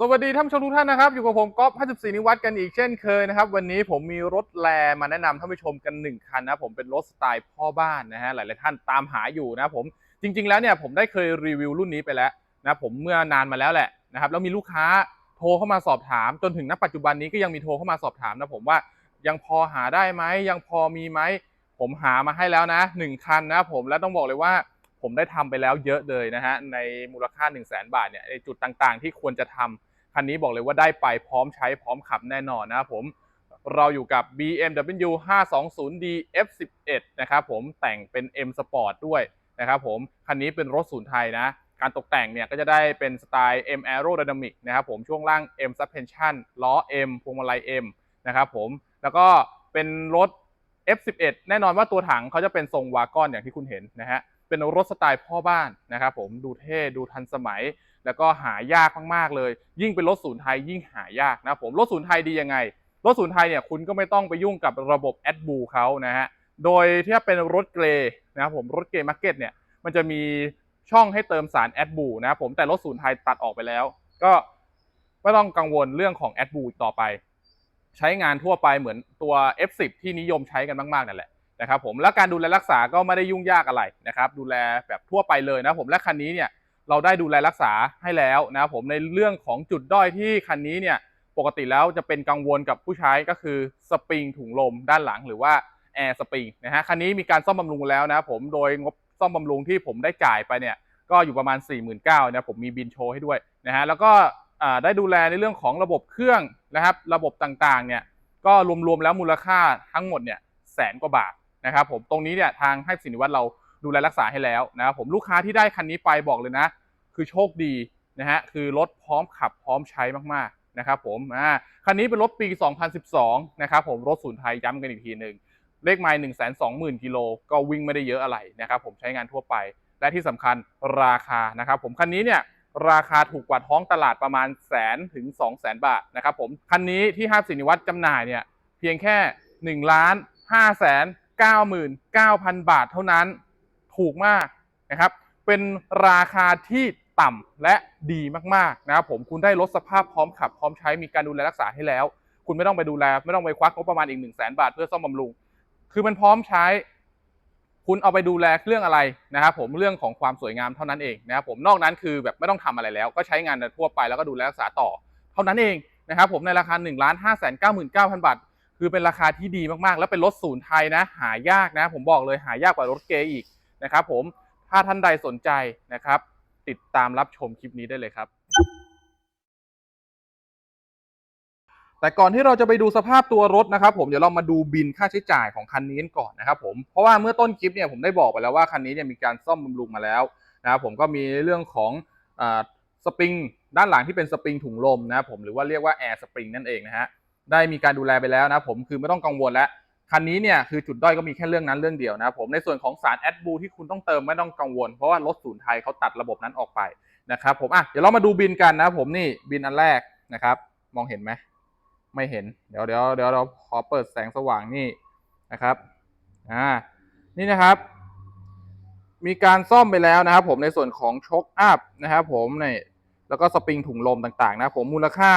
สวัสดีท่านผู้ชมทุกท่านนะครับ อยู่กับผมก๊อฟ54 นิวัฒน์กันอีกเช่นเคยนะครับ วันนี้ผมมีรถแลมาแนะนำท่านผู้ชมกัน 1 คันนะผมเป็นรถสไตล์พ่อบ้านนะฮะหลายๆท่านตามหาอยู่นะผมจริง ๆ แล้วเนี่ยผมได้เคยรีวิวรุ่นนี้ไปแล้วนะผมเมื่อนานมาแล้วแหละนะครับแล้วมีลูกค้าโทรเข้ามาสอบถาม จนถึงณปัจจุบันนี้ก็ยังมีโทรเข้ามาสอบถามนะผมว่ายังพอหาได้ไหมยังพอมีไหมผมหามาให้แล้วนะหนึ่งคันนะผมแล้วต้องบอกเลยว่าผมได้ทำไปแล้วเยอะเลยนะฮะในมูลค่า 1 0 0 0 0แบาทเนี่ยในจุดต่างๆ ที่ควรจะทำ คันนี้บอกเลยว่าได้ไปพร้อมใช้พร้อมขับแน่นอนนะครับผมเราอยู่กับ BMW 520D F11 นะครับผมแต่งเป็น M Sport ด้วยนะครับผมคันนี้เป็นรถศูนย์ไทยนะ การตกแต่งเนี่ยก็จะได้เป็นสไตล์ M Aerodynamic นะครับผมช่วงล่าง M Suspension ล้อ M พวงมาลัย M นะครับผมแล้วก็เป็นรถ F11 แน่นอนว่าตัวถังเขาจะเป็นทรงวากอนอย่างที่คุณเห็นนะฮะเป็นรถสไตล์พ่อบ้านนะครับผมดูเท่ดูทันสมัย แล้วก็หายากมากๆเลย ยิ่งเป็นรถศูนย์ไทยยิ่งหายากนะครับผมรถศูนย์ไทยดียังไงรถศูนย์ไทยเนี่ยคุณก็ไม่ต้องไปยุ่งกับระบบ a d b l u เขานะฮะโดยที่เป็นรถเกรนะครับผมรถเกรมาร์เก็ตเนี่ยมันจะมีช่องให้เติมสาร a d b l u นะครับผมแต่รถศูนย์ไทยตัดออกไปแล้ว ก็ไม่ต้องกังวลเรื่องของ a d b l u ต่อไป ใช้งานทั่วไปเหมือนตัว F10 ที่นิยมใช้กันมากๆนั่นแหละนะครับผมและการดูแลรักษาก็ไม่ได้ยุ่งยากอะไรนะครับดูแลแบบทั่วไปเลยนะผมและคันนี้เนี่ย เราได้ดูแลรักษาให้แล้วนะครับผมในเรื่องของจุดด้อยที่คันนี้เนี่ยปกติแล้วจะเป็นกังวลกับผู้ใช้ก็คือสปริงถุงลมด้านหลังหรือว่าแอร์สปริงนะฮะคันนี้มีการซ่อมบำรุงแล้วนะครับผมโดยงบซ่อมบำรุงที่ผมได้จ่ายไปเนี่ยก็อยู่ประมาณ 4 9 0 0 0นะผมมีบินโชว์ให้ด้วยนะฮะแล้วก็ได้ดูแลในเรื่องของระบบเครื่องนะครับ ระบบต่างๆเนี่ยก็รวมๆแล้วมูลค่าทั้งหมดเนี่ยแสนกว่าบาทนะครับผมตรงนี้เนี่ยทางให้สินิวัตรเรา ดูแลรักษาให้แล้วนะครับผมลูกค้าที่ได้คันนี้ไปบอกเลยนะ คือโชคดีนะฮะคือรถพร้อมขับพร้อมใช้มากๆนะครับผมอ่าคันนี้เป็นรถปี 2012 นะครับผมรถศูนย์ไทยย้ำกันอีกทีหนึ่งเลขไมล์1 2 0 0 0 0กิโลก็วิ่งไม่ได้เยอะอะไรนะครับผมใช้งานทั่วไป และที่สำคัญราคานะครับผมคันนี้เนี่ยราคาถูกกว่าท้องตลาดประมาณแสนถึง 2 0 0 0 0 0บาทนะครับผมคันนี้ที่ห้างสินิวัตรจำหน่ายเนี่ยเพียงแค่1ล้าน5แสน99,000 บาทเท่านั้น ถูกมากนะครับ เป็นราคาที่ต่ำและดีมากๆนะครับผมคุณได้รถสภาพพร้อมขับพร้อมใช้มีการดูแลรักษาให้แล้ว คุณไม่ต้องไปดูแล ไม่ต้องไปควักงบประมาณอีก1 0 0 0 0แบาทเพื่อซ่อมบำรุง คือมันพร้อมใช้ คุณเอาไปดูแลเรื่องอะไรนะครับผมเรื่องของความสวยงามเท่านั้นเองนะครับผมนอกนั้นคือแบบไม่ต้องทำอะไรแล้ว ก็ใช้งานทั่วไปแล้วก็ดูแลรักษาต่อ เท่านั้นเองนะครับผมในราคา1นึ่งล้านห้าแสนเก้าหมื่นเก้าพันบาทคือเป็นราคาที่ดีมากๆ แล้วเป็นรถศูนย์ไทยนะ หายากนะ ผมบอกเลยหายากกว่ารถเกย์อีก นะครับผมถ้าท่านใดสนใจนะครับ ติดตามรับชมคลิปนี้ได้เลยครับ แต่ก่อนที่เราจะไปดูสภาพตัวรถนะครับ ผมเดี๋ยวเรามาดูบินค่าใช้จ่ายของคันนี้กันก่อนนะครับผมเพราะว่าเมื่อต้นคลิปเนี่ยผมได้บอกไปแล้วว่าคันนี้เนี่ยมีการซ่อมบำรุงมาแล้วนะครับผมก็มีเรื่องของอสปริงด้านหลังที่เป็นสปริงถุงลมนะครับผมหรือว่าเรียกว่าแอร์สปริงนั่นเองนะฮะได้มีการดูแลไปแล้วนะผมคือไม่ต้องกังวลแล้ว คันนี้เนี่ยคือจุดด้อยก็มีแค่เรื่องนั้นเรื่องเดียวนะครับผมในส่วนของสารแอดบูที่คุณต้องเติมไม่ต้องกังวล เพราะว่ารถศูนย์ไทยเขาตัดระบบนั้นออกไปนะครับผมอะเดี๋ยวเรามาดูบินกันนะผมนี่บินอันแรกนะครับ มองเห็นไหมไม่เห็นเดี๋ยวเดี๋ยวเดี๋ยวเราขอเปิดแสงสว่างนี่นะครับอ่านี่นะครับ มีการซ่อมไปแล้วนะครับ ผมในส่วนของช็อคอัพนะครับผมในแล้วก็สปริงถุงลมต่างๆ นะผมมูลค่า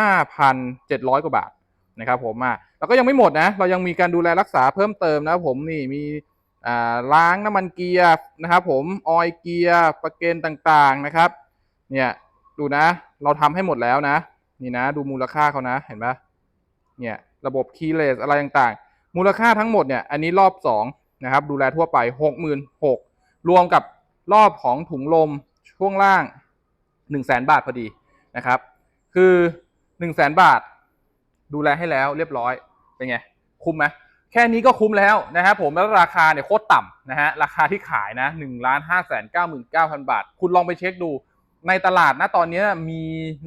45,700 กว่าบาท นะครับผมอะแล้วก็ยังไม่หมดนะ เรายังมีการดูแลรักษาเพิ่มเติมนะครับผมนี่มีล้างน้ำมันเกียร์นะครับผมออยเกียร์ประเกนต่างๆนะครับเนี่ยดูนะเราทำให้หมดแล้วนะ นี่นะดูมูลค่าเขานะเห็นไหมเนี่ยระบบคีย์เลสอะไรต่างๆ มูลค่าทั้งหมดเนี่ยอันนี้รอบ2นะครับดูแลทั่วไป 66,000รวมกับรอบของถุงลมช่วงล่าง 1 0 0 0 0แบาทพอดีนะครับ คือ 1 0 0 0 0แบาท ดูแลให้แล้วเรียบร้อยเป็นไงคุ้มไหมแค่นี้ก็คุ้มแล้วนะครับผมแล้วราคาเนี่ยโคตรต่ำนะฮะราคาที่ขายนะหนึ่งล้านห้าแสนเก้าหมื่นเก้าพันบาท คุณลองไปเช็คดูในตลาดนะตอนนี้มี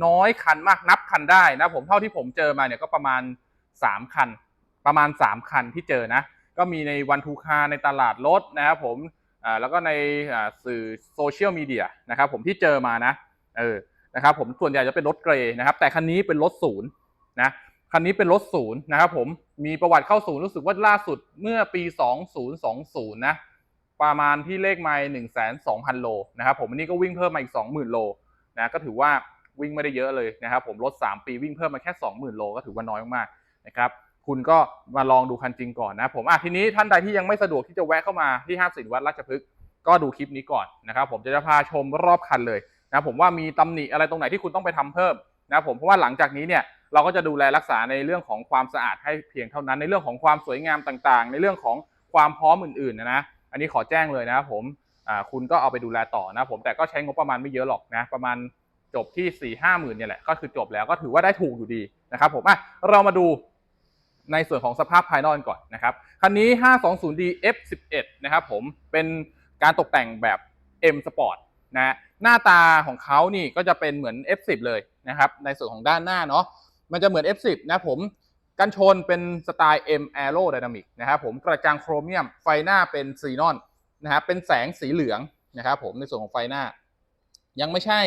น้อยคันมากนับคันได้นะผมเท่าที่ผมเจอมาเนี่ยก็ประมาณ 3 คัน ประมาณ 3 คันที่เจอนะ ก็มีในวันทูคาในตลาดรถนะครับผมแล้วก็ในสื่อโซเชียลมีเดียนะครับผมที่เจอมานะเออนะครับผมส่วนใหญ่จะเป็นรถเกรย์นะครับแต่คันนี้เป็นรถศูนย์นะ คันนี้เป็นรถศูนย์นะครับผมมีประวัติเข้าศูนย์รู้สึกว่าล่าสุดเมื่อปี 2020 นะประมาณที่เลขไมล์1 2 0 0 0โลนะครับผมอันนี้ก็วิ่งเพิ่มมาอีก 20,000 โลนะก็ถือว่าวิ่งไม่ได้เยอะเลยนะครับผมรถ 3 ปีวิ่งเพิ่มมาแค่ 20,000 โลก็ถือว่าน้อยมากๆนะครับคุณก็มาลองดูคันจริงก่อนนะผมอะทีนี้ท่านใดที่ยังไม่สะดวกที่จะแวะเข้ามาที่ห้างสินวัดราชพฤกษ์ก็ดูคลิปนี้ก่อนนะครับผมจะจะพาชมรอบคันเลยนะผมว่ามีตำหนิอะไรตรงไหนที่คุณต้องไปทำเพิ่มนะผมเพราะว่าหลังจากนี้เนี่ย เราก็จะดูแลรักษาในเรื่องของความสะอาดให้เพียงเท่านั้น ในเรื่องของความสวยงามต่างๆ ในเรื่องของความพร้อมอื่นๆนะนะอันนี้ขอแจ้งเลยนะครับผมคุณก็เอาไปดูแลต่อนะผมแต่ก็ใช้งบประมาณไม่เยอะหรอกนะประมาณจบที่4ี่ห้าหมื่นเนี่ยแหละก็คือจบแล้วก็ถือว่าได้ถูกอยู่ดีนะครับผมอะเรามาดูในส่วนของสภาพภายนอกกันก่อนนะครับคันนี้ 520D F11 นะครับผมเป็นการตกแต่งแบบ M Sport นะหน้าตาของเขานี่ก็จะเป็นเหมือน F10 เลยนะครับในส่วนของด้านหน้าเนาะ มันจะเหมือน F10 นะผม กันชนเป็นสไตล์ M Aerodynamic นะครับผมกระจังโครเมียมไฟหน้าเป็นซีนอนนะครับเป็นแสงสีเหลืองนะครับผมในส่วนของไฟหน้า ยังไม่ใช่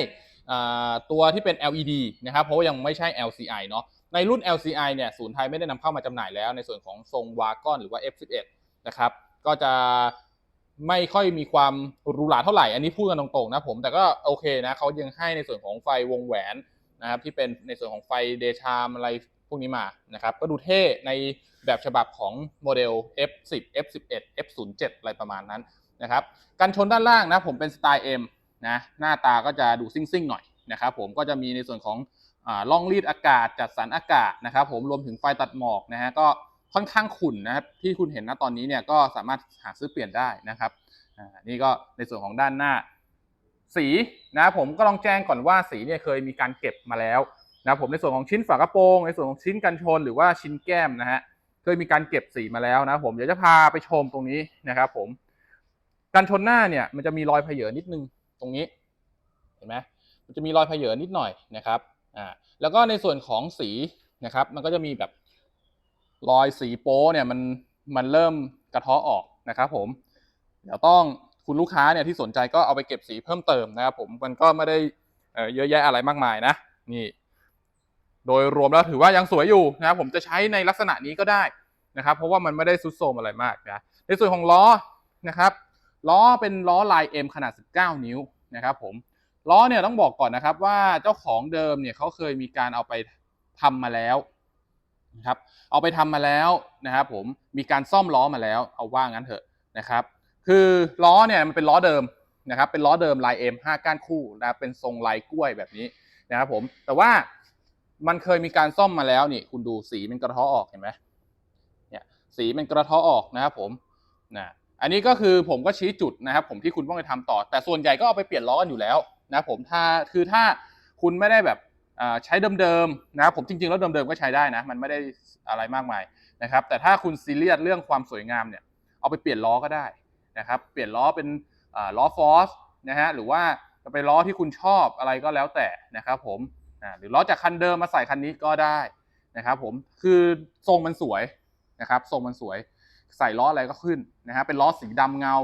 ตัวที่เป็น LED นะครับเพราะยังไม่ใช่ LCI เนาะในรุ่น LCI เนี่ยศูนย์ไทยไม่ได้นำเข้ามาจำหน่ายแล้ว ในส่วนของทรงวากอนหรือว่า F11 นะครับก็จะไม่ค่อยมีความหรูหราเท่าไหร่ อันนี้พูดกันตรงๆนะผม แต่ก็โอเคนะเขายังให้ในส่วนของไฟวงแหวน นะครับที่เป็นในส่วนของไฟเดชามอะไรพวกนี้มานะครับก็ดูเท่ในแบบฉบับของโมเดล F10 F11 F07 อะไรประมาณนั้นนะครับกันชนด้านล่างนะผมเป็นสไตล์ M นะหน้าตาก็จะดูซิ่งๆหน่อยนะครับผมก็จะมีในส่วนของอล่องรีดอากาศจัดสรรอากาศนะครับผมรวมถึงไฟตัดหมอกนะฮะก็ค่อนข้างขุ่นนะครับที่คุณเห็นณตอนนี้เนี่ยก็สามารถหาซื้อเปลี่ยนได้นะครับนี่ก็ในส่วนของด้านหน้า สีนะผมก็ลองแจ้งก่อนว่าสีเนี่ยเคยมีการเก็บมาแล้วนะผมในส่วนของชิ้นฝากระโปรง ในส่วนของชิ้นกันชนหรือว่าชิ้นแก้มนะฮะเคยมีการเก็บสีมาแล้วนะผมเดี๋ยวจะพาไปชมตรงนี้นะครับผมกันชนหน้าเนี่ยมันจะมีรอยเพเยอนิดนึงตรงนี้เห็นไหมมันจะมีรอยเพเยอนิดหน่อยนะครับอ่าแล้วก็ในส่วนของสีนะครับมันก็จะมีแบบรอยสีโป้เนี่ยมันมันเริ่มกระเทาะออกนะครับผมเดี๋ยวต้อง คุณลูกค้าเนี่ยที่สนใจก็เอาไปเก็บสีเพิ่มเติมนะครับผมมันก็ไม่ได้เยอะแยะอะไรมากมายนะนี่ โดยรวมแล้วถือว่ายังสวยอยู่นะครับผมจะใช้ในลักษณะนี้ก็ได้นะครับ เพราะว่ามันไม่ได้ซุดโทมอะไรมากนะในส่วนของล้อนะครับ ล้อเป็นล้อลาย M ขนาด 19 นิ้วนะครับผมล้อเนี่ยต้องบอกก่อนนะครับว่าเจ้าของเดิมเนี่ยเขาเคยมีการเอาไปทำมาแล้วนะครับเอาไปทำมาแล้วนะครับผมมีการซ่อมล้อมาแล้วเอาว่างั้นเถอะนะครับ คือล้อเนี่ยมันเป็นล้อเดิมนะครับเป็นล้อเดิมลาย M 5ก้านคู่นะครับเป็นทรงลายกล้วยแบบนี้นะครับผมแต่ว่ามันเคยมีการซ่อมมาแล้วนี่คุณดูสีมันกระเทาะออกเห็นไหมเนี่ยสีมันกระเทาะออกนะครับผมนะอันนี้ก็คือผมก็ชี้จุดนะครับ ผมที่คุณต้องไปทำต่อ แต่ส่วนใหญ่ก็เอาไปเปลี่ยนล้อกันอยู่แล้วนะผมถ้าคือถ้าคุณไม่ได้แบบใช้เดิมๆนะครับผมจริงๆแล้วเดิมๆก็ใช้ได้นะ มันไม่ได้อะไรมากมายนะครับ แต่ถ้าคุณซีเรียสเรื่องความสวยงามเนี่ยเอาไปเปลี่ยนล้อก็ได้ นะครับเปลี่ยนล้อเป็นล้อฟอสนะฮะหรือว่าจะไปล้อที่คุณชอบอะไรก็แล้วแต่นะครับผมหรือล้อจากคันเดิมมาใส่คันนี้ก็ได้นะครับผมคือทรงมันสวยนะครับทรงมันสวยใส่ล้ออะไรก็ขึ้นนะฮะเป็นล้อสีดำเงา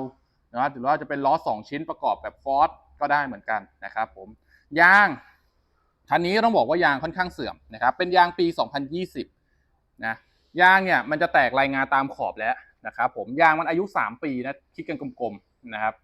นะหรือว่าจะเป็นล้อ 2 ชิ้นประกอบแบบฟอร์ดก็ได้เหมือนกันนะครับผมยางคันนี้ต้องบอกว่ายางค่อนข้างเสื่อมนะครับเป็นยางปี 2020นะยางเนี่ยมันจะแตกรายงานตามขอบแล้ว นะครับผมยางมันอายุ 3 ปีนะคิดกันกลมๆนะครับ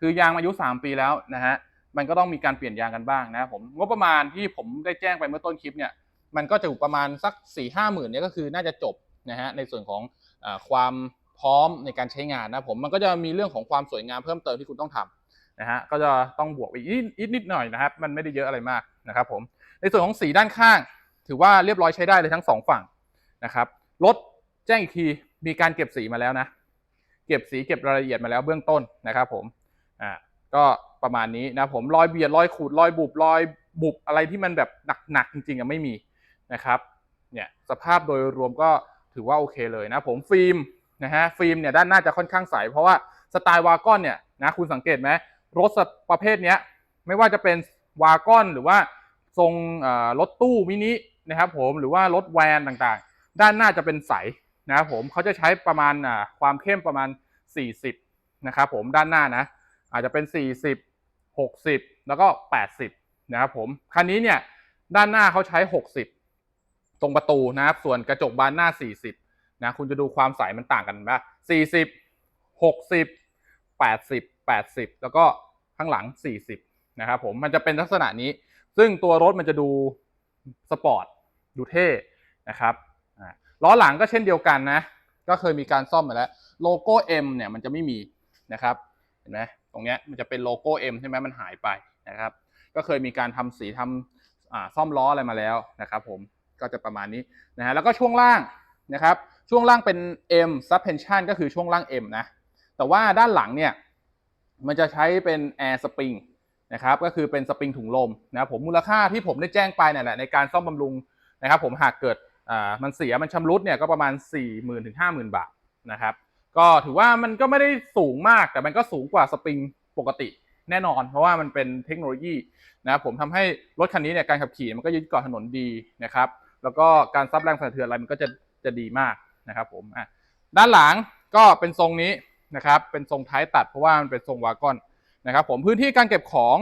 คือยางอายุ 3 ปีแล้วนะฮะมันก็ต้องมีการเปลี่ยนยางกันบ้างนะครับผมงบประมาณที่ผมได้แจ้งไปเมื่อต้นคลิปเนี่ยมันก็จะอยู่ประมาณสัก4ี่ห้าหมื่นเนี่ยก็คือน่าจะจบนะฮะในส่วนของอความพร้อมในการใช้งานนะผมมันก็จะมีเรื่องของความสวยงามเพิ่มเติมที่คุณต้องทำนะฮะก็จะต้องบวกอีกนิดนิดหน่อยนะครับมันไม่ได้เยอะอะไรมากนะครับผมในส่วนของสีด้านข้าง ถือว่าเรียบร้อยใช้ได้เลยทั้งสองฝั่งนะครับรถ แจ้งอีกทีมีการเก็บสีมาแล้วนะ เก็บสีเก็บรายละเอียดมาแล้วเบื้องต้นนะครับผมอ่าก็ประมาณนี้นะผมรอยเบียดรอยขูดรอยบุบรอยบุบอะไรที่มันแบบหนักๆจริงๆอะไม่มีนะครับเนี่ยสภาพโดยรวมก็ถือว่าโอเคเลยนะผมฟิล์มนะฮะฟิล์มเนี่ยด้านหน้าจะค่อนข้างใส เพราะว่าสไตล์วากอนเนี่ยนะคุณสังเกตไหมรถประเภทเนี้ยไม่ว่าจะเป็นวากอนหรือว่าทรงรถตู้มินินะครับผมหรือว่ารถแวนต่างๆ ด้านหน้าจะเป็นใส นะครับผมเขาจะใช้ประมาณอ่าความเข้มประมาณ 40 นะครับผมด้านหน้านะ อาจจะเป็น 40 60 แล้วก็ 80 นะครับผมคันนี้เนี่ยด้านหน้าเขาใช้ 60 ตรงประตูนะครับ ส่วนกระจกบานหน้า 40 นะคุณจะดูความใสมันต่างกันไหม40 60 80 80 แล้วก็ข้างหลัง 40 นะครับผมมันจะเป็นลักษณะนี้ ซึ่งตัวรถมันจะดูสปอร์ต ดูเท่นะครับ ล้อหลังก็เช่นเดียวกันนะ ก็เคยมีการซ่อมมาแล้ว โลโก้ M เนี่ยมันจะไม่มีนะครับ เห็นไหมตรงเนี้ยมันจะเป็นโลโก้ M ใช่ไหมมันหายไปนะครับ ก็เคยมีการทำสีทำอ่าซ่อมล้ออะไรมาแล้วนะครับ ผม ก็จะประมาณนี้นะฮะ แล้วก็ช่วงล่างนะครับ ช่วงล่างเป็น M suspension ก็คือช่วงล่าง M นะ แต่ว่าด้านหลังเนี่ยมันจะใช้เป็น air spring นะครับ ก็คือเป็นสปริงถุงลมนะครับผมมูลค่าที่ผมได้แจ้งไปเนี่ยแหละในการซ่อมบำรุงนะครับ ผมหากเกิด มันเสียมันชำรุดเนี่ยก็ประมาณ 4 0 0 0 0ถึง50,000 บาทนะครับ ก็ถือว่ามันก็ไม่ได้สูงมากแต่มันก็สูงกว่าสปริงปกติแน่นอน เพราะว่ามันเป็นเทคโนโลยีนะครับผมทำให้รถคันนี้เนี่ยการขับขี่มันก็ยึดเกาะถนนดีนะครับ แล้วก็การซับแรงสั่นสะเทือนอะไรมันก็จะจะดีมากนะครับผมอะด้านหลังก็เป็นทรงนี้นะครับเป็นทรงท้ายตัดเพราะว่ามันเป็นทรงวากอนนะครับผมพื้นที่การเก็บของ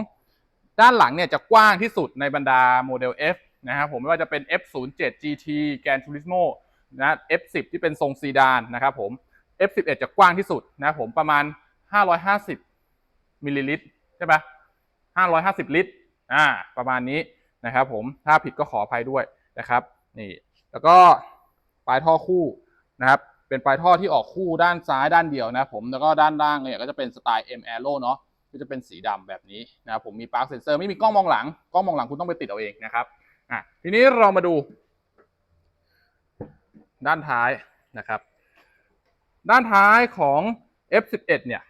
ด้านหลังเนี่ยจะกว้างที่สุดในบรรดาโมเดล F นะครับผมไม่ว่าจะเป็น F07 GT Gran Turismo นะ F10 ที่เป็นทรงซีดานนะครับผม F11 จะกว้างที่สุดนะครับผมประมาณ 550มิลลิลิตรใช่ปะ550 ลิตรอ่าประมาณนี้นะครับผมถ้าผิดก็ขออภัยด้วยนะครับนี่แล้วก็ปลายท่อคู่นะครับเป็นปลายท่อที่ออกคู่ด้านซ้ายด้านเดียวนะครับผมแล้วก็ด้านล่างเนี่ยก็จะเป็นสไตล์ M Aero เนาะก็จะเป็นสีดำแบบนี้นะครับผมมีปาร์คเซนเซอร์ไม่มีกล้องมองหลังกล้องมองหลังคุณต้องไปติดเอาเองนะครับ อะทีนี้เรามาดู ด้านท้ายนะครับ ด้านท้ายของ F11 เนี่ย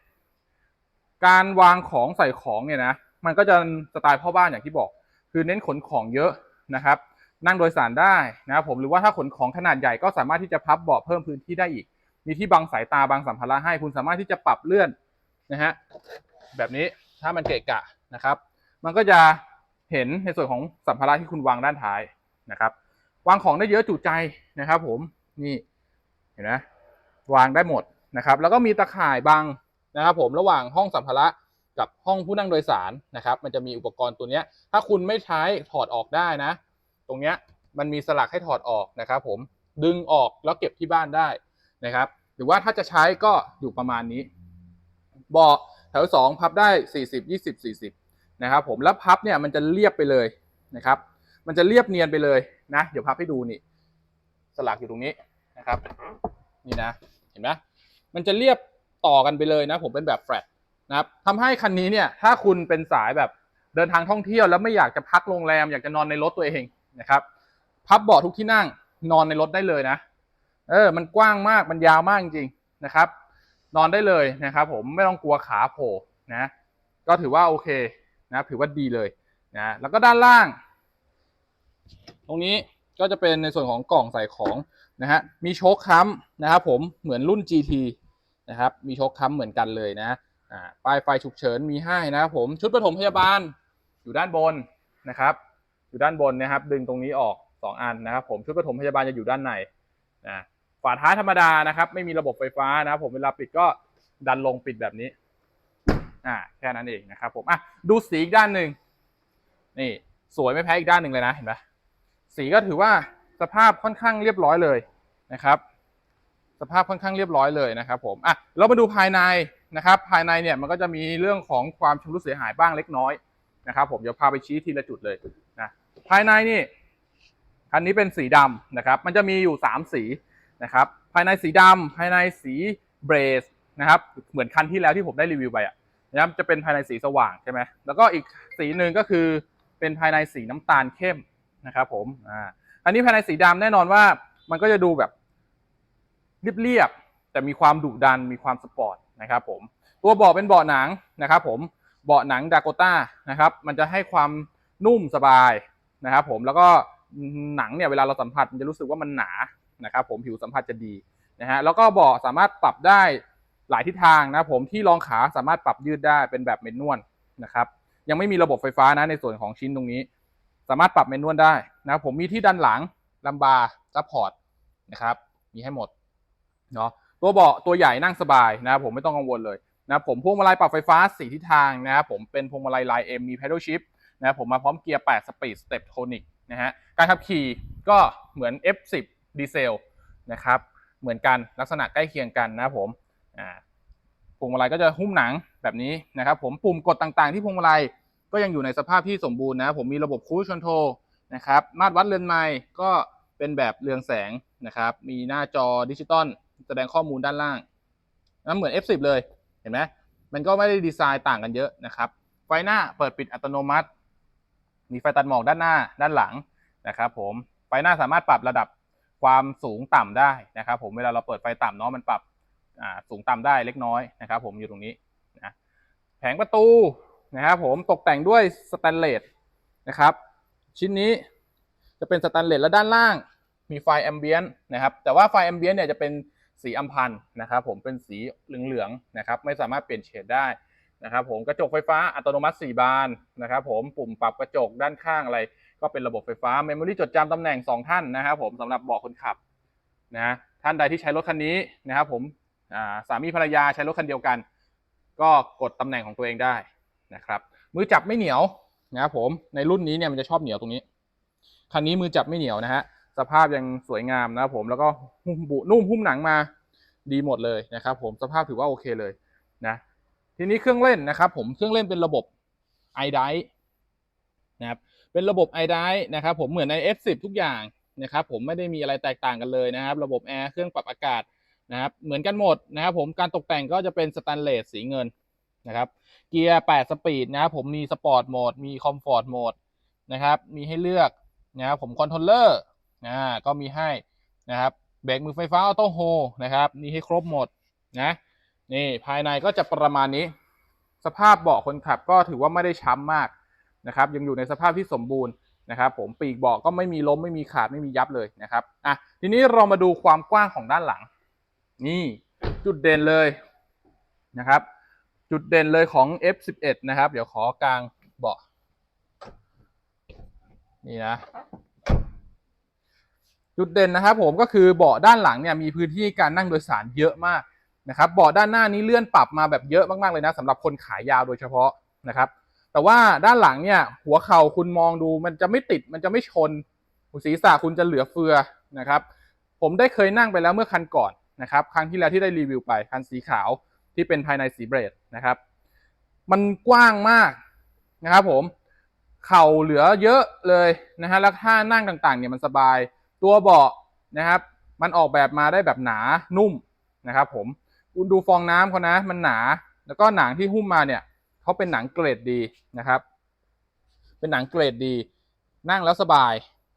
การวางของใส่ของเนี่ยนะ มันก็จะสไตล์พ่อบ้านอย่างที่บอก คือเน้นขนของเยอะนะครับ นั่งโดยสารได้นะครับผมหรือว่าถ้าขนของขนาดใหญ่ก็สามารถที่จะพับเบาะเพิ่มพื้นที่ได้อีก มีที่บังสายตาบังสัมภาระให้ คุณสามารถที่จะปรับเลื่อนนะฮะแบบนี้ถ้ามันเกะกะนะครับ มันก็จะ เห็นในส่วนของสัมภาระที่คุณวางด้านท้ายนะครับ วางของได้เยอะจุใจนะครับ ผมนี่เห็นไหมวางได้หมดนะครับ แล้วก็มีตะข่ายบังนะครับ ผมระหว่างห้องสัมภาระกับห้องผู้นั่งโดยสารนะครับ มันจะมีอุปกรณ์ตัวนี้ถ้าคุณไม่ใช้ถอดออกได้นะ ตรงเนี้ยมันมีสลักให้ถอดออกนะครับ ผมดึงออกแล้วเก็บที่บ้านได้นะครับ หรือว่าถ้าจะใช้ก็อยู่ประมาณนี้เบาะแถวสองพับได้40 20 40 นะครับผมแล้วพับเนี่ยมันจะเรียบไปเลยนะครับ มันจะเรียบเนียนไปเลยนะ เดี๋ยวพับให้ดูนี่ สลักอยู่ตรงนี้นะครับ นี่นะเห็นไหมมันจะเรียบต่อกันไปเลยนะ ผมเป็นแบบแฟลตนะครับทำให้คันนี้เนี่ย ถ้าคุณเป็นสายแบบเดินทางท่องเที่ยวแล้วไม่อยากจะพักโรงแรมอยากจะนอนในรถตัวเองนะครับ พับเบาะทุกที่นั่งนอนในรถได้เลยนะ เออ มันกว้างมากมันยาวมากจริงๆนะครับ นอนได้เลยนะครับ ผมไม่ต้องกลัวขาโผล่นะ ก็ถือว่าโอเค นะถือว่าดีเลยนะแล้วก็ด้านล่าง ตรงนี้ก็จะเป็นในส่วนของกล่องใส่ของนะฮะมีโชคค้ำนะครับผมเหมือนรุ่น GT นะครับมีโชคค้ำเหมือนกันเลยนะอ่าป้ายไฟฉุกเฉินมีให้นะครับผมชุดปฐมพยาบาลอยู่ด้านบนนะครับ อยู่ด้านบนนะครับ ดึงตรงนี้ออก 2 อันนะครับ ผมชุดปฐมพยาบาลจะอยู่ด้านในนะฝาท้ายธรรมดานะครับ ไม่มีระบบไฟฟ้านะครับผมเวลาปิดก็ดันลงปิดแบบนี้ อ่าแค่นั้นเองนะครับผมอะดูสีอีกด้านหนึ่งนี่สวยไม่แพ้อีกด้านหนึ่งเลยนะเห็นไหมสีก็ถือว่าสภาพค่อนข้างเรียบร้อยเลยนะครับ สภาพค่อนข้างเรียบร้อยเลยนะครับ ผมอะเรามาดูภายในนะครับ ภายในเนี่ยมันก็จะมีเรื่องของความชำรุดเสียหายบ้างเล็กน้อยนะครับผมเดี๋ยวพาไปชี้ทีละจุดเลยนะภายในนี่คันนี้เป็นสีดำนะครับ มันจะมีอยู่ 3 สีนะครับ ภายในสีดำภายในสีเบรสนะครับ เหมือนคันที่แล้วที่ผมได้รีวิวไปอะ นะครับจะเป็นภายในสีสว่างใช่ไหมแล้วก็อีกสีหนึ่งก็คือเป็นภายในสีน้ำตาลเข้มนะครับผมอ่าอันนี้ภายในสีดำแน่นอนว่ามันก็จะดูแบบเรียบๆแต่มีความดุดันมีความสปอร์ตนะครับผมตัวเบาะเป็นเบาะหนังนะครับผมเบาะหนังดาโกต้านะครับมันจะให้ความนุ่มสบายนะครับผมแล้วก็หนังเนี่ยเวลาเราสัมผัสมันจะรู้สึกว่ามันหนานะครับผมผิวสัมผัสจะดีนะฮะแล้วก็เบาะสามารถปรับได้ หลายทิศทางนะผมที่รองขาสามารถปรับยืดได้เป็นแบบเมนนวลนะครับยังไม่มีระบบไฟฟ้านะในส่วนของชิ้นตรงนี้ สามารถปรับเมนนวลได้นะผมมีที่ด้านหลังลัมบาร์ซัพพอร์ตนะครับมีให้หมดเนาะตัวเบาะตัวใหญ่นั่งสบายนะผมไม่ต้องกังวลเลยนะผมพวงมาลัยปรับไฟฟ้า4ทิศทางนะผมเป็นพวงมาลัยลาย M มี pedal shift นะผมมาพร้อมเกียร์8 speed step tonic นะฮะการขับขี่ก็เหมือน F10 ดีเซลนะครับเหมือนกันลักษณะใกล้เคียงกันนะผม อ่าพวงมาลัยก็จะหุ้มหนังแบบนี้นะครับผมปุ่มกดต่างๆ ที่พวงมาลัยก็ยังอยู่ในสภาพที่สมบูรณ์นะผมมีระบบคู i คอนโทรนะครับมาตรวัดเรือนไม้ก็เป็นแบบเรืองแสงนะครับ มีหน้าจอดิจิตอลแสดงข้อมูลด้านล่างนั้นเหมือน F10 เลยเห็นไหมมันก็ไม่ได้ดีไซน์ต่างกันเยอะนะครับไฟหน้าเปิดปิดอัตโนมัติ มีไฟตัดหมอกด้านหน้าด้านหลังนะครับผมไฟหน้าสามารถปรับระดับความสูงต่ำได้นะครับผมเวลาเราเปิดไฟต่ำเนาะมันปรับ สูงต่ำได้เล็กน้อยนะครับ ผมอยู่ตรงนี้นะแผงประตูนะครับผมตกแต่งด้วยสแตนเลสนะครับ ชิ้นนี้จะเป็นสแตนเลสและด้านล่างมีไฟแอมเบียนนะครับ แต่ว่าไฟแอมเบียนเนี่ยจะเป็นสีอัมพันนะครับ ผมเป็นสีเหลืองๆนะครับ ไม่สามารถเปลี่ยนเฉดได้นะครับ ผมกระจกไฟฟ้าอัตโนมัติ 4 บานนะครับ ผมปุ่มปรับกระจกด้านข้างอะไร ก็เป็นระบบไฟฟ้าเมมโมรีจดจำตำแหน่ง 2 ท่านนะครับ ผมสำหรับเบาะคนขับนะท่านใดที่ใช้รถคันนี้นะครับ ผม สามีภรรยาใช้รถคันเดียวกัน ก็กดตำแหน่งของตัวเองได้นะครับ มือจับไม่เหนียวนะครับผมในรุ่นนี้เนี่ยมันจะชอบเหนียวตรงนี้ คันนี้มือจับไม่เหนียวนะฮะสภาพยังสวยงามนะครับผมแล้วก็หุ้มบุนุ่มหุ้มหนังมาดีหมดเลยนะครับ ผมสภาพถือว่าโอเคเลยนะทีนี้เครื่องเล่นนะครับ ผมเครื่องเล่นเป็นระบบ i d i นะครับเป็นระบบ i d i นะครับผมเหมือนใน F10 ทุกอย่างนะครับผมไม่ได้มีอะไรแตกต่างกันเลยนะครับ ระบบแอร์เครื่องปรับอากาศ นะครับเหมือนกันหมดนะครับผมการตกแต่งก็จะเป็นสแตนเลสสีเงินนะครับเกียร์ 8 สปีดนะครับผมมีสปอร์ตโหมดมีคอมฟอร์ตโหมดนะครับมีให้เลือกนะครับผมคอนโทรลเลอร์อ่าก็มีให้นะครับเบรกมือไฟฟ้าออโต้โฮนะครับนี่ให้ครบหมดนะนี่ภายในก็จะประมาณนี้ สภาพเบาะคนขับก็ถือว่าไม่ได้ช้ำมากนะครับยังอยู่ในสภาพที่สมบูรณ์นะครับผมปีกเบาะก็ไม่มีล้มไม่มีขาดไม่มียับเลยนะครับอะทีนี้เรามาดูความกว้างของด้านหลัง นี่จุดเด่นเลยนะครับ จุดเด่นเลยของ F11 นะครับ เดี๋ยวขอกลางเบาะนี่นะ จุดเด่นนะครับผมก็คือเบาะด้านหลังเนี่ยมีพื้นที่การนั่งโดยสารเยอะมากนะครับเบาะด้านหน้านี้เลื่อนปรับมาแบบเยอะมากๆเลยนะสำหรับคนขายาวโดยเฉพาะนะครับ แต่ว่าด้านหลังเนี่ยหัวเข่าคุณมองดูมันจะไม่ติดมันจะไม่ชนศีรษะคุณจะเหลือเฟือนะครับ ผมได้เคยนั่งไปแล้วเมื่อคันก่อน นะครับครั้งที่แล้วที่ได้รีวิวไปคันสีขาวที่เป็นภายในสีเบรดนะครับ มันกว้างมากนะครับผมเข่าเหลือเยอะเลยนะฮะแล้วท่านั่งต่างๆเนี่ยมันสบาย ตัวเบาะนะครับ มันออกแบบมาได้แบบหนานุ่มนะครับผมคุณดูฟองน้ำเขานะมันหนา แล้วก็หนังที่หุ้มมาเนี่ยเขาเป็นหนังเกรดดีนะครับ เป็นหนังเกรดดี นั่งแล้วสบาย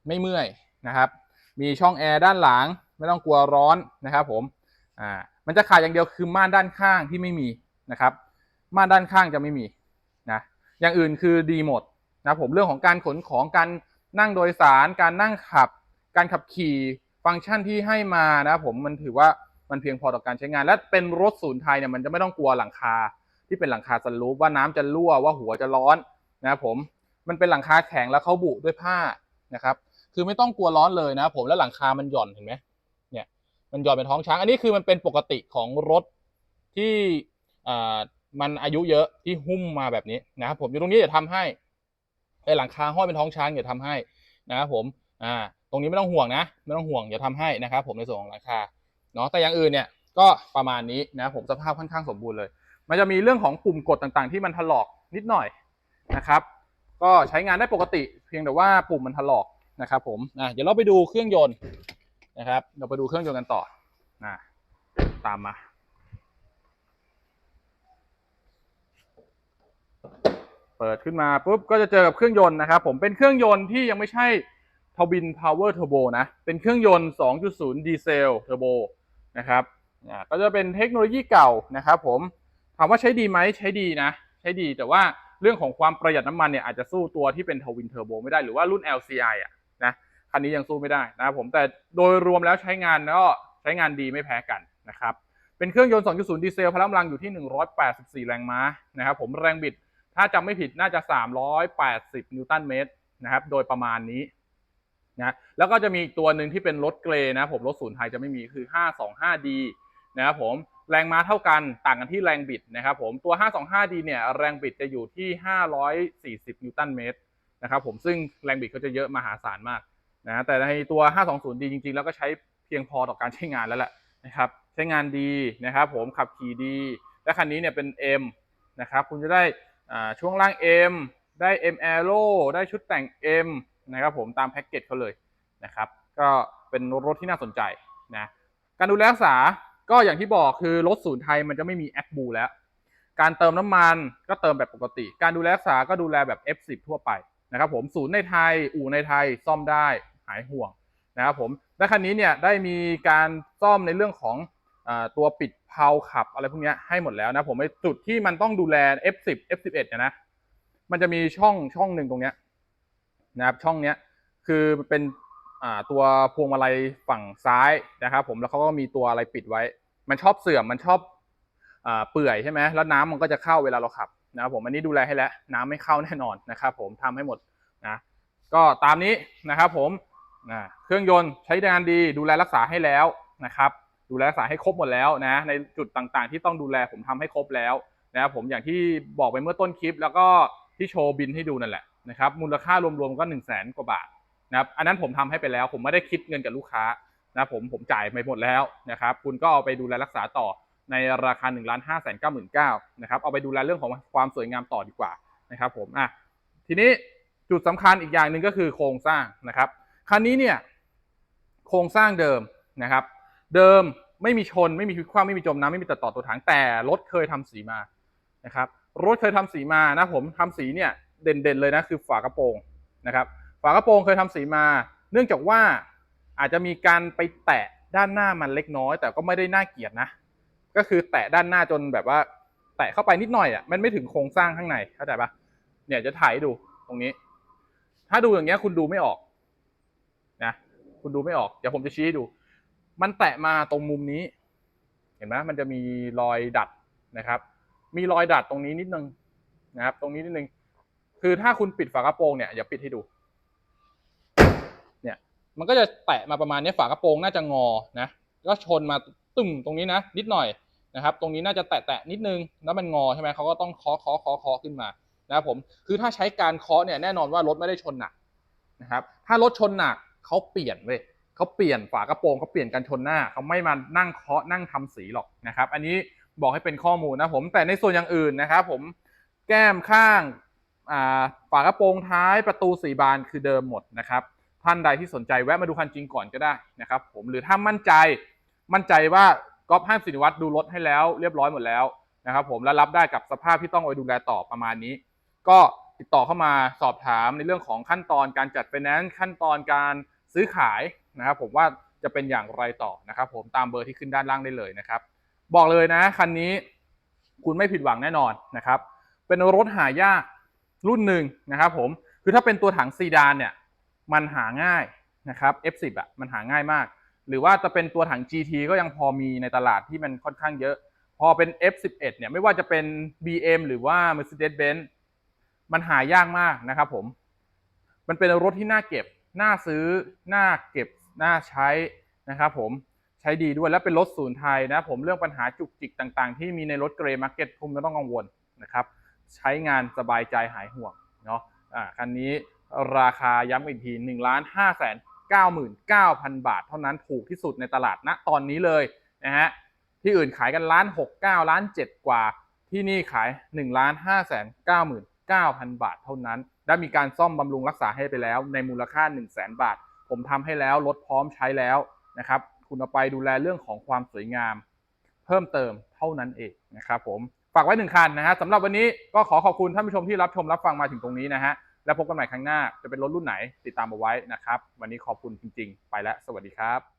ไม่เมื่อยนะครับ มีช่องแอร์ด้านหลัง ไม่ต้องกลัวร้อนนะครับผมอ่ามันจะขาดอย่างเดียวคือม่านด้านข้างที่ไม่มีนะครับ ม่านด้านข้างจะไม่มีนะอย่างอื่นคือดีหมดนะผมเรื่องของการขนของการนั่งโดยสาร การนั่งขับ การขับขี่ฟังก์ชันที่ให้มานะผมมันถือว่ามันเพียงพอต่อการใช้งาน และเป็นรถศูนย์ไทยเนี่ยมันจะไม่ต้องกลัวหลังคา ที่เป็นหลังคาสลูปว่าน้ำจะรั่วว่าหัวจะร้อนนะครับผมมันเป็นหลังคาแข็งแล้วเขาบุด้วยผ้านะครับ คือไม่ต้องกลัวร้อนเลยนะครับผมแล้วหลังคามันหย่อนเห็นไหม มันหย่อนเป็นท้องช้าง อันนี้คือมันเป็นปกติของรถที่มันอายุเยอะที่หุ้มมาแบบนี้นะครับผมอยู่ตรงนี้จะทำให้ไอหลังคาห้อยเป็นท้องช้างอย่าทำให้นะครับผมอ่าตรงนี้ไม่ต้องห่วงนะ ไม่ต้องห่วงอย่าทำให้นะครับผมในส่วนของหลังคาเนาะแต่อย่างอื่นเนี่ยก็ประมาณนี้นะผมสภาพค่อนข้างสมบูรณ์เลย มันจะมีเรื่องของปุ่มกดต่างๆ ที่มันถลอกนิดหน่อยนะครับ ก็ใช้งานได้ปกติเพียงแต่ว่าปุ่มมันถลอกนะครับผมอะเดี๋ยวเราไปดูเครื่องยนต์ นะครับเราไปดูเครื่องยนต์กันต่อนะตามมาเปิดขึ้นมาปุ๊บก็จะเจอกับเครื่องยนต์นะครับผมเป็นเครื่องยนต์ที่ยังไม่ใช่ทวินพาวเวอร์เทอร์โบนะ เป็นเครื่องยนต์ 2.0 ดีเซลเทอร์โบนะครับอ่าก็จะเป็นเทคโนโลยีเก่านะครับผมถามว่าใช้ดีไหมใช้ดีนะ ใช้ดีแต่ว่าเรื่องของความประหยัดน้ำมันเนี่ยอาจจะสู้ตัวที่เป็นทวินเทอร์โบไม่ได้หรือว่ารุ่น LCI อะนะ คันนี้ยังสู้ไม่ได้นะครับผมแต่โดยรวมแล้วใช้งานก็ใช้งานดีไม่แพ้กันนะครับเป็นเครื่องยนต์ 2.0 ดีเซลพลังกำลังอยู่ที่ 184 แรงม้านะครับผมแรงบิดถ้าจำไม่ผิดน่าจะ 380 นิวตันเมตรนะครับโดยประมาณนี้นะแล้วก็จะมีอีกตัวหนึ่งที่เป็นรถเกรย์นะผมรถศูนย์ไทยจะไม่มีคือ 525D นะครับผมแรงม้าเท่ากันต่างกันที่แรงบิดนะครับผมตัว 525D เนี่ยแรงบิดจะอยู่ที่ 540 นิวตันเมตรนะครับผมซึ่งแรงบิดเขาจะเยอะมหาศาลมาก นะแต่ในตัว 520D จริงๆ แล้วก็ใช้เพียงพอต่อการใช้งานแล้วแหละนะครับใช้งานดีนะครับผมขับขี่ดี และคันนี้เนี่ยเป็น M นะครับคุณจะได้ช่วงล่าง M ได้ M Aero ได้ชุดแต่ง M นะครับผมตามแพ็กเกจเขาเลยนะครับก็เป็นรถที่น่าสนใจนะการดูแลรักษาก็อย่างที่บอกคือรถศูนย์ไทยมันจะไม่มีแอคบูแล้ว การเติมน้ำมันก็เติมแบบปกติ การดูแลรักษาก็ดูแลแบบ F10 ทั่วไปนะครับผมศูนย์ในไทย อู่ในไทยซ่อมได้ หายห่วงนะครับผมและคันนี้เนี่ยได้มีการซ่อมในเรื่องของอตัวปิดเพลาขับอะไรพวกนี้ให้หมดแล้วนะผมไอจุดที่มันต้องดูแล F10 F11 เนี่ยนะมันจะมีช่องช่องหนึ่งตรงเนี้ยนะครับช่องเนี้ยคือเป็นตัวพวงมาลัยฝั่งซ้ายนะครับผมแล้วเขาก็มีตัวอะไรปิดไว้ มันชอบเสื่อมมันชอบอเปื่อยใช่ไหมแล้วน้ำมันก็จะเข้าเวลาเราขับนะครับผมอันนี้ดูแลให้แล้วน้ำไม่เข้าแน่นอนนะครับผมทำให้หมดนะก็ตามนี้นะครับผม นะเครื่องยนต์ใช้งานดีดูแลรักษาให้แล้วนะครับ ดูแลรักษาให้ครบหมดแล้วนะในจุดต่างๆ ที่ต้องดูแลผมทำให้ครบแล้วนะครับผมอย่างที่บอกไปเมื่อต้นคลิป แล้วก็ที่โชว์บินให้ดูนั่นแหละนะครับมูลค่ารวมๆก็1นึ่งแสนกว่าบาทนะครับอันนั้นผมทำให้ไปแล้ว ผมไม่ได้คิดเงินกับลูกค้านะผมผมจ่ายไปหมดแล้วนะครับคุณก็เอาไปดูแลรักษาต่อในราคา1นึ่งล้านห้าแสนเก้าหมื่นเก้านะครับเอาไปดูแลเรื่องของความสวยงามต่อดีกว่านะครับผมอะทีนี้จุดสำคัญอีกอย่างหนึ่งก็คือโครงสร้างนะครับ คันนี้เนี่ยโครงสร้างเดิมนะครับ เดิมไม่มีชนไม่มีพลิกคว่ำไม่มีจมน้ำไม่มีตัดต่อตัวถังแต่รถเคยทำสีมานะครับรถเคยทำสีมานะผมทำสีเนี่ยเด่นๆเลยนะคือฝากระโปรงนะครับ ฝากระโปรงเคยทำสีมา เนื่องจากว่าอาจจะมีการไปแตะด้านหน้ามันเล็กน้อย แต่ก็ไม่ได้น่าเกียดนะ ก็คือแตะด้านหน้าจนแบบว่า แตะเข้าไปนิดหน่อยอะมันไม่ถึงโครงสร้างข้างในเข้าใจปะเนี่ยจะถ่ายให้ดูตรงนี้ ถ้าดูอย่างเงี้ยคุณดูไม่ออก คุณดูไม่ออก เดี๋ยวผมจะชี้ให้ดู มันแตะมาตรงมุมนี้ เห็นไหมมันจะมีรอยดัดนะครับ มีรอยดัดตรงนี้นิดนึงนะครับ ตรงนี้นิดนึง คือถ้าคุณปิดฝากระโปรงเนี่ยอย่าปิดให้ดู เนี่ย มันก็จะแตะมาประมาณนี้ฝากระโปรงน่าจะงอนะ ก็ชนมาตึ้งตรงนี้นะ นิดหน่อยนะครับ ตรงนี้น่าจะแตะแตะนิดนึง แล้วมันงอใช่ไหมเขาก็ต้องเคาะเคาะเคาะเคาะขึ้นมานะครับผม คือถ้าใช้การเคาะเนี่ยแน่นอนว่ารถไม่ได้ชนหนักนะครับ ถ้ารถชนหนัก เขาเปลี่ยนเว้ยเขาเปลี่ยนฝากระโปรงเขาเปลี่ยนกันชนหน้าเขาไม่มานั่งเคาะนั่งทำสีหรอกนะครับ อันนี้บอกให้เป็นข้อมูลนะผมแต่ในส่วนอย่างอื่นนะครับ ผมแก้มข้างฝากระโปรงท้ายประตูสีบานคือเดิมหมดนะครับ ท่านใดที่สนใจแวะมาดูคันจริงก่อนก็ได้นะครับผมหรือถ้ามั่นใจมั่นใจว่าก๊อฟห้ามสินวัตรดูรถให้แล้วเรียบร้อยหมดแล้วนะครับผมและรับได้กับสภาพที่ต้องเอาไปดูแลต่อประมาณนี้ ก็ติดต่อเข้ามาสอบถามในเรื่องของขั้นตอนการจัดไฟแนนซ์ขั้นตอนการ ซื้อขายนะครับผมว่าจะเป็นอย่างไรต่อนะครับ ผมตามเบอร์ที่ขึ้นด้านล่างได้เลยนะครับ บอกเลยนะคันนี้คุณไม่ผิดหวังแน่นอนนะครับ เป็นรถหายากรุ่นหนึ่งนะครับผมคือถ้าเป็นตัวถังซีดานเนี่ยมันหาง่ายนะครับ F10 อะมันหาง่ายมาก หรือว่าจะเป็นตัวถัง GT ก็ยังพอมีในตลาดที่มันค่อนข้างเยอะ พอเป็น F11 เนี่ยไม่ว่าจะเป็น BM หรือว่า Mercedes-Benz มันหายากมากนะครับผม มันเป็นรถที่น่าเก็บ น่าซื้อน่าเก็บน่าใช้นะครับผมใช้ดีด้วยและเป็นรถศูนย์ไทยนะผมเรื่องปัญหาจุกจิกต่างๆ ที่มีในรถเกรย์มาร์เก็ตคุณไม่ต้องกังวลนะครับใช้งานสบายใจหายห่วงเนาะอ่าคันนี้ราคาย้ำอีกที1นึ่งล้านห้าแสนเก้าหมื่นเก้าพันบาท เท่านั้นถูกที่สุดในตลาดณตอนนี้เลยนะฮะที่อื่นขายกันล้านหกเก้าล้านเจ็ดกว่า ที่นี่ขาย1นึ่งล้านห้าแสนเก้าหมื่นเก้าพันบาทเท่านั้น ได้มีการซ่อมบำรุงรักษาให้ไปแล้ว ในมูลค่า1นึ่งแบาท ผมทำให้แล้วรถพร้อมใช้แล้วนะครับ คุณเอาไปดูแลเรื่องของความสวยงาม เพิ่มเติมเท่านั้นเองนะครับผมฝากไว้หนึ่งคันนะฮะสำหรับวันนี้ก็ขอขอบคุณท่านผู้ชมที่รับชมรับฟังมาถึงตรงนี้นะฮะแล้วพบกันใหม่ครั้งหน้าจะเป็นรถรุ่นไหนติดตามเอาไว้นะครับ วันนี้ขอบคุณจริง ๆ ไปแล้ว สวัสดีครับ